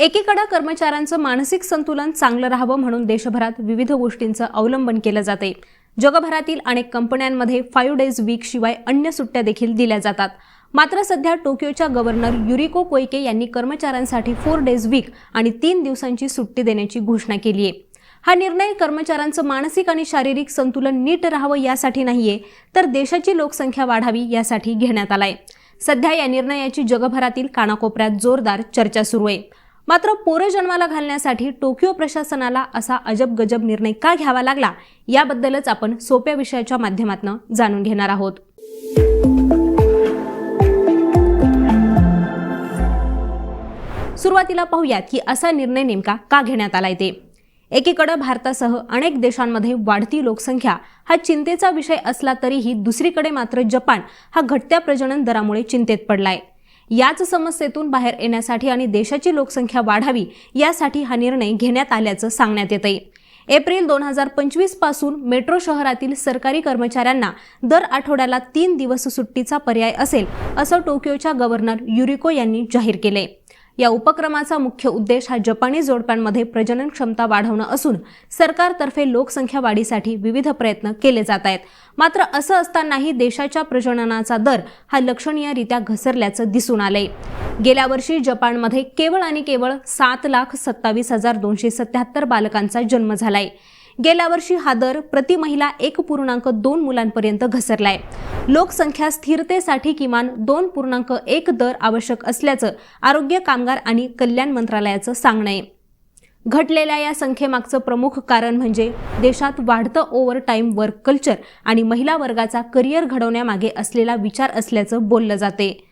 एकीकडे कर्मचाऱ्यांचं मानसिक संतुलन चांगलं राहावं म्हणून देशभरात विविध गोष्टींचं अवलंबन केलं जाते. जगभरातील अनेक कंपन्यांमध्ये फाईव्ह डेज वीक शिवाय अन्य सुट्ट्या देखील दिल्या जातात. मात्र सध्या टोकियोच्या गव्हर्नर युरिको कोइके यांनी कर्मचाऱ्यांसाठी फोर डेज वीक आणि तीन दिवसांची सुट्टी देण्याची घोषणा केली आहे. हा निर्णय कर्मचाऱ्यांचं मानसिक आणि शारीरिक संतुलन नीट राहावं यासाठी नाहीये तर देशाची लोकसंख्या वाढावी यासाठी घेण्यात आलाय. सध्या या निर्णयाची जगभरातील कानाकोपऱ्यात जोरदार चर्चा सुरू आहे. मात्र पोरं जन्माला घालण्यासाठी टोकियो प्रशासनाला असा अजब गजब निर्णय का घ्यावा लागला याबद्दलच आपण सोप्या विषयाच्या माध्यमातून जाणून घेणार आहोत. सुरुवातीला पाहूयात की असा निर्णय नेमका का घेण्यात आलाय ते. एकीकडे भारतासह अनेक देशांमध्ये वाढती लोकसंख्या हा चिंतेचा विषय असला तरीही दुसरीकडे मात्र जपान हा घटत्या प्रजनन दरामुळे चिंतेत पडलाय. याच समस्येतून बाहेर येण्यासाठी आणि देशाची लोकसंख्या वाढावी यासाठी हा निर्णय घेण्यात आल्याचं सांगण्यात येतंय. एप्रिल दोन हजार पंचवीसपासून मेट्रो शहरातील सरकारी कर्मचाऱ्यांना दर आठवड्याला तीन दिवस सुट्टीचा पर्याय असेल असं टोकियोच्या गव्हर्नर युरिको यांनी जाहीर केले या उपक्रमाचा मुख्य उद्देश हा जपानी जोडप्यांमध्ये प्रजनन क्षमता वाढवणं असून सरकारतर्फे लोकसंख्या वाढीसाठी विविध प्रयत्न केले जात आहेत. मात्र असं असतानाही देशाच्या प्रजननाचा दर हा लक्षणीयरित्या घसरल्याचं दिसून आलंय. गेल्या वर्षी जपानमध्ये केवळ आणि केवळ सात लाख सत्तावीस हजार दोनशे सत्याहत्तर बालकांचा जन्म झालाय. गेल्या वर्षी हा दर प्रति महिला एक पूर्णांक दोन मुलांपर्यंत घसरलाय. लोकसंख्या स्थिरतेसाठी किमान दोन पूर्णांक एक दर आवश्यक असल्याचं आरोग्य कामगार आणि कल्याण मंत्रालयाचं सांगणं आहे. घटलेल्या या संख्येमागचं प्रमुख कारण म्हणजे देशात वाढतं ओव्हर टाईम वर्क कल्चर आणि महिला वर्गाचा करिअर घडवण्यामागे असलेला विचार असल्याचं बोललं जाते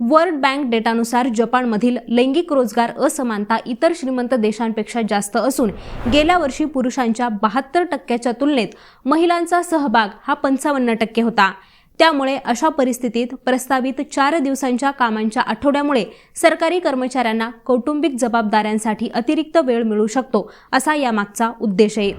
वर्ल्ड बँक डेटानुसार जपानमधील लैंगिक रोजगार असमानता इतर श्रीमंत देशांपेक्षा जास्त असून गेल्या वर्षी पुरुषांच्या बहात्तर टक्क्याच्या तुलनेत महिलांचा सहभाग हा पंचावन्न टक्के होता. त्यामुळे अशा परिस्थितीत प्रस्तावित चार दिवसांच्या कामांच्या आठवड्यामुळे सरकारी कर्मचाऱ्यांना कौटुंबिक जबाबदाऱ्यांसाठी अतिरिक्त वेळ मिळू शकतो असा यामागचा उद्देश आहे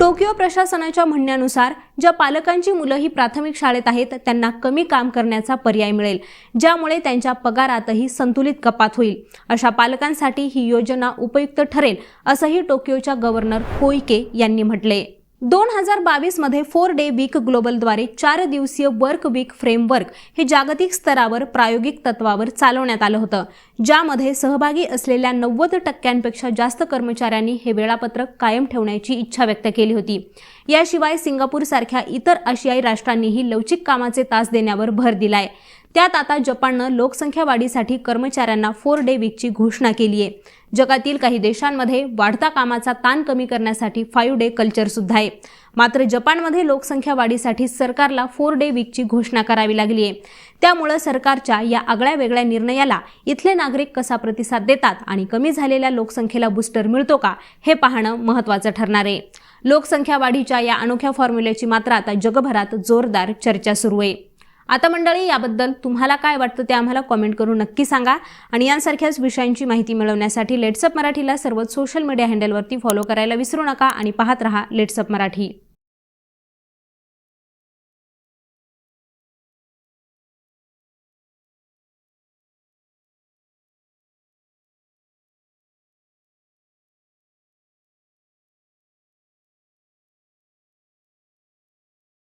टोकियो प्रशासनाच्या म्हणण्यानुसार ज्या पालकांची मुलं ही प्राथमिक शाळेत आहेत त्यांना कमी काम करण्याचा पर्याय मिळेल ज्यामुळे त्यांच्या पगारातही संतुलित कपात होईल. अशा पालकांसाठी ही योजना उपयुक्त ठरेल असंही टोकियोच्या गव्हर्नर कोइके यांनी म्हटले. दोन हजार बावीसमध्ये फोर डे वीक ग्लोबलद्वारे चार दिवसीय वर्क वीक फ्रेमवर्क हे जागतिक स्तरावर प्रायोगिक तत्वावर चालवण्यात आलं होतं. ज्यामध्ये सहभागी असलेल्या नव्वद टक्क्यांपेक्षा जास्त कर्मचाऱ्यांनी हे वेळापत्रक कायम ठेवण्याची इच्छा व्यक्त केली होती. याशिवाय सिंगापूरसारख्या इतर आशियाई राष्ट्रांनीही लवचिक कामाचे तास देण्यावर भर दिलाय. त्यात आता जपाननं लोकसंख्या वाढीसाठी कर्मचाऱ्यांना फोर डे वीकची घोषणा केली आहे. जगातील काही देशांमध्ये वाढता कामाचा ताण कमी करण्यासाठी फाईव्ह डे कल्चर सुद्धा आहे. मात्र जपानमध्ये लोकसंख्या वाढीसाठी सरकारला फोर डे वीकची घोषणा करावी लागली आहे. त्यामुळं सरकारच्या या आगळ्या वेगळ्या निर्णयाला इथले नागरिक कसा प्रतिसाद देतात आणि कमी झालेल्या लोकसंख्येला बूस्टर मिळतो का हे पाहणं महत्त्वाचं ठरणार आहे. लोकसंख्या वाढीच्या या अनोख्या फॉर्म्युल्याची मात्र आता जगभरात जोरदार चर्चा सुरू आहे. आता मंडळी याबद्दल तुम्हाला काय वाटतं ते आम्हाला कॉमेंट करून नक्की सांगा. आणि यांसारख्याच विषयांची माहिती मिळवण्यासाठी लेट्सअप मराठीला सर्वच सोशल मीडिया हँडलवरती फॉलो करायला विसरू नका आणि पाहत रहा लेट्सअप मराठी.